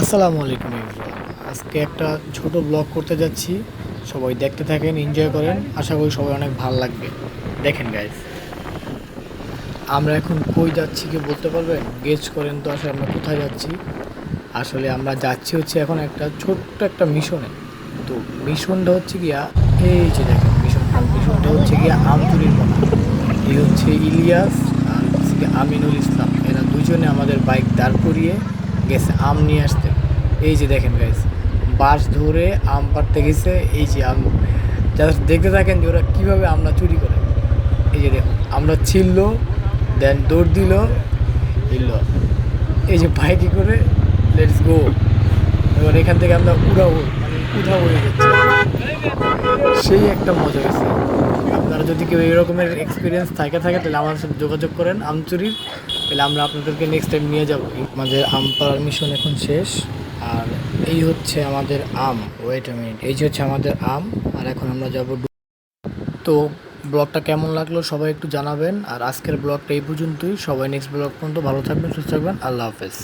আসসালামু আলাইকুম আজকে একটা ছোট ব্লগ করতে যাচ্ছি। সবাই দেখতে থাকেন এনজয় করেন। আশা করি সবাই অনেক ভালো লাগবে। দেখেন গাইজ আমরা এখন কই যাচ্ছি কি বলতে পারবেন? গেজ করেন তো আসলে আমরা কোথায় যাচ্ছি। আসলে আমরা যাচ্ছি হচ্ছে এখন একটা ছোট্ট একটা মিশনে তো মিশনটা হচ্ছে গিয়া, এই যে দেখেন মিশনটা মিশনটা হচ্ছে গিয়া আমতুরির মতো এই হচ্ছে ইলিয়াস আর হচ্ছে আমিনুল ইসলাম। এরা দুজনে আমাদের বাইক দাঁড় করিয়ে গেছে, আম নিয়ে আসতে। এই যে দেখেন গাইস বাস ধরে আম পাড়তে গেছে, এই যে আম। জাস্ট দেখতে থাকেন যে ওরা কীভাবে আমরা চুরি করে। এই যে দেখুন আমরা ছিল দেন দৌড় দিল দিল। এই যে বাইকে করে লেটস গো এবার এখান থেকে আমরা উড়াবো মানে উঠা হয়ে সেই একটা মজা গেছে আপনারা যদি কেউ এরকমের এক্সপিরিয়েন্স থাকে থাকে, তাহলে আমার সাথে যোগাযোগ করেন, আমচুরির তাহলে আমরা আপনাদেরকে নেক্সট টাইম নিয়ে যাব। আমাদের আম পাড়ার মিশন এখন শেষ। আর এই হচ্ছে আমাদের আম। ওয়েট মিনিট এই যে হচ্ছে আমাদের আম। আর এখন আমরা যাব তো ব্লগটা কেমন লাগল সবাই একটু জানাবেন। আর আজকের ব্লগটা এই পর্যন্তই। সবাই নেক্সট ব্লগ পর্যন্ত ভালো থাকবেন, সুস্থ থাকবেন। আল্লাহ হাফেজ।